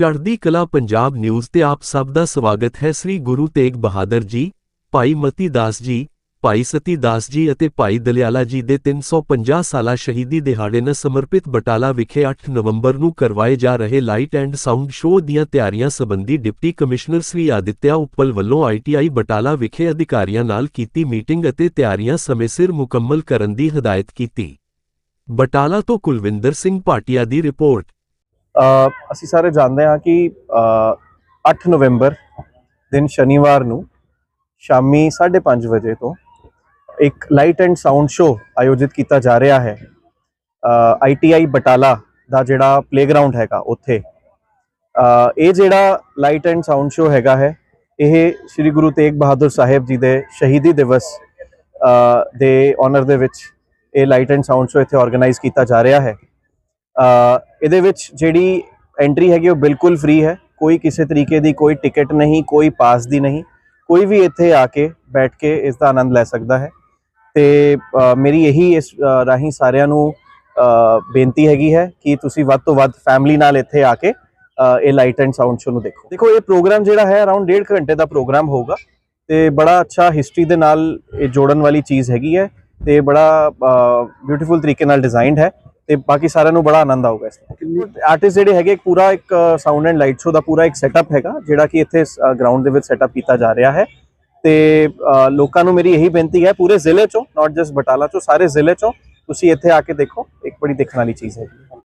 ਚੜ੍ਹਦੀ ਕਲਾ ਪੰਜਾਬ ਨਿਊਜ਼ ਤੇ ਆਪ ਸਭ ਦਾ ਸਵਾਗਤ ਹੈ। ਸ੍ਰੀ ਗੁਰੂ ਤੇਗ ਬਹਾਦਰ ਜੀ, ਭਾਈ ਮਤੀ ਦਾਸ ਜੀ, ਭਾਈ ਸਤੀ ਦਾਸ ਜੀ ਅਤੇ ਭਾਈ ਦਲਿਆਲਾ ਜੀ ਦੇ 350 ਸਾਲਾ ਸ਼ਹੀਦੀ ਦਿਹਾੜੇ ਨੂੰ ਸਮਰਪਿਤ ਬਟਾਲਾ ਵਿਖੇ 8 ਨਵੰਬਰ ਨੂੰ ਕਰਵਾਏ ਜਾ ਰਹੇ ਲਾਈਟ ਐਂਡ ਸਾਊਂਡ ਸ਼ੋਅ ਦੀਆਂ ਤਿਆਰੀਆਂ ਸੰਬੰਧੀ ਡਿਪਟੀ ਕਮਿਸ਼ਨਰ ਸ੍ਰੀ ਆਦਿਤਿਆ ਉੱਪਲ ਵੱਲੋਂ ਆਈਟੀਆਈ ਬਟਾਲਾ ਵਿਖੇ ਅਧਿਕਾਰੀਆਂ ਨਾਲ ਕੀਤੀ ਮੀਟਿੰਗ ਅਤੇ ਤਿਆਰੀਆਂ ਸਮੇਂ ਸਿਰ ਮੁਕੰਮਲ ਕਰਨ ਦੀ ਹਦਾਇਤ ਕੀਤੀ। ਬਟਾਲਾ ਤੋਂ ਕੁਲਵਿੰਦਰ ਸਿੰਘ ਭਾਟੀਆ ਦੀ ਰਿਪੋਰਟ ਅਸੀਂ ਸਾਰੇ ਜਾਣਦੇ ਹਾਂ ਕਿ ਅ, 8 ਨਵੰਬਰ ਦਿਨ ਸ਼ਨੀਵਾਰ ਨੂੰ ਸ਼ਾਮੀ 5:30 ਵਜੇ ਤੋਂ ਇੱਕ ਲਾਈਟ ਐਂਡ ਸਾਊਂਡ ਸ਼ੋਅ ਆਯੋਜਿਤ ਕੀਤਾ ਜਾ ਰਿਹਾ ਹੈ। ਆਈਟੀਆਈ ਬਟਾਲਾ ਦਾ ਜਿਹੜਾ ਪਲੇਗਰਾਉਂਡ ਹੈਗਾ ਉੱਥੇ। ਇਹ ਜਿਹੜਾ ਲਾਈਟ ਐਂਡ ਸਾਊਂਡ ਸ਼ੋਅ ਹੈਗਾ ਹੈ ਇਹ ਸ੍ਰੀ ਗੁਰੂ ਤੇਗ ਬਹਾਦਰ ਸਾਹਿਬ ਜੀ ਦੇ ਸ਼ਹੀਦੀ ਦਿਵਸ ਦੇ ਆਨਰ ਦੇ ਵਿੱਚ ਇਹ ਲਾਈਟ ਐਂਡ ਸਾਊਂਡ ਸ਼ੋਅ ਇੱਥੇ ਆਰਗੇਨਾਈਜ਼ ਕੀਤਾ ਜਾ ਰਿਹਾ ਹੈ। ਇਹਦੇ ਵਿੱਚ ਜਿਹੜੀ ਐਂਟਰੀ ਹੈਗੀ ਉਹ ਬਿਲਕੁਲ ਫ੍ਰੀ ਹੈ। ਕੋਈ ਕਿਸੇ ਤਰੀਕੇ ਦੀ ਕੋਈ ਟਿਕਟ ਨਹੀਂ, ਕੋਈ ਪਾਸ ਦੀ ਨਹੀਂ। ਕੋਈ ਵੀ ਇੱਥੇ ਆ ਕੇ ਬੈਠ ਕੇ ਇਸ ਦਾ ਆਨੰਦ ਲੈ ਸਕਦਾ ਹੈ। ਤੇ ਮੇਰੀ ਇਹੀ ਇਸ ਰਾਹੀਂ ਸਾਰਿਆਂ ਨੂੰ ਬੇਨਤੀ ਹੈਗੀ ਹੈ ਕਿ ਤੁਸੀਂ ਵੱਧ ਤੋਂ ਵੱਧ ਫੈਮਿਲੀ ਨਾਲ ਇੱਥੇ ਆ ਕੇ ਇਹ ਲਾਈਟ ਐਂਡ ਸਾਊਂਡ ਸ਼ੋ ਨੂੰ ਦੇਖੋ। ਦੇਖੋ, ਇਹ ਪ੍ਰੋਗਰਾਮ ਜਿਹੜਾ ਹੈ ਅਰਾਊਂਡ 1.5 ਘੰਟੇ ਦਾ ਪ੍ਰੋਗਰਾਮ ਹੋਊਗਾ। ਤੇ ਬੜਾ ਅੱਛਾ ਹਿਸਟਰੀ ਦੇ ਨਾਲ ਇਹ ਜੋੜਨ ਵਾਲੀ ਚੀਜ਼ ਹੈਗੀ ਹੈ। ਤੇ ਬੜਾ ਬਿਊਟੀਫੁਲ ਤਰੀਕੇ ਨਾਲ ਡਿਜ਼ਾਈਨਡ ਹੈ। ਤੇ ਬਾਕੀ ਸਾਰਿਆਂ ਨੂੰ ਬੜਾ ਆਨੰਦ ਆਊਗਾ ਇਸ ਦਾ ਆਰਟਿਸਟ ਜਿਹੜੇ ਹੈਗੇ ਪੂਰਾ ਇੱਕ ਸਾਊਂਡ ਐਂਡ ਲਾਈਟ ਸ਼ੋ ਦਾ ਪੂਰਾ ਇੱਕ ਸੈਟਅਪ ਹੈਗਾ ਜਿਹੜਾ ਕਿ ਇੱਥੇ ਗਰਾਊਂਡ ਦੇ ਵਿੱਚ ਸੈਟਅਪ ਕੀਤਾ ਜਾ ਰਿਹਾ ਹੈ। ਤੇ ਲੋਕਾਂ ਨੂੰ ਮੇਰੀ ਇਹੀ ਬੇਨਤੀ ਹੈ ਪੂਰੇ ਜ਼ਿਲ੍ਹੇ ਚੋਂ ਨਾਟ ਜਸਟ ਬਟਾਲਾ ਚੋਂ ਸਾਰੇ ਜ਼ਿਲ੍ਹੇ ਚੋਂ ਤੁਸੀਂ ਇੱਥੇ ਆ ਕੇ ਦੇਖੋ ਇੱਕ ਬੜੀ ਦੇਖਣ ਵਾਲੀ ਚੀਜ਼ ਹੈ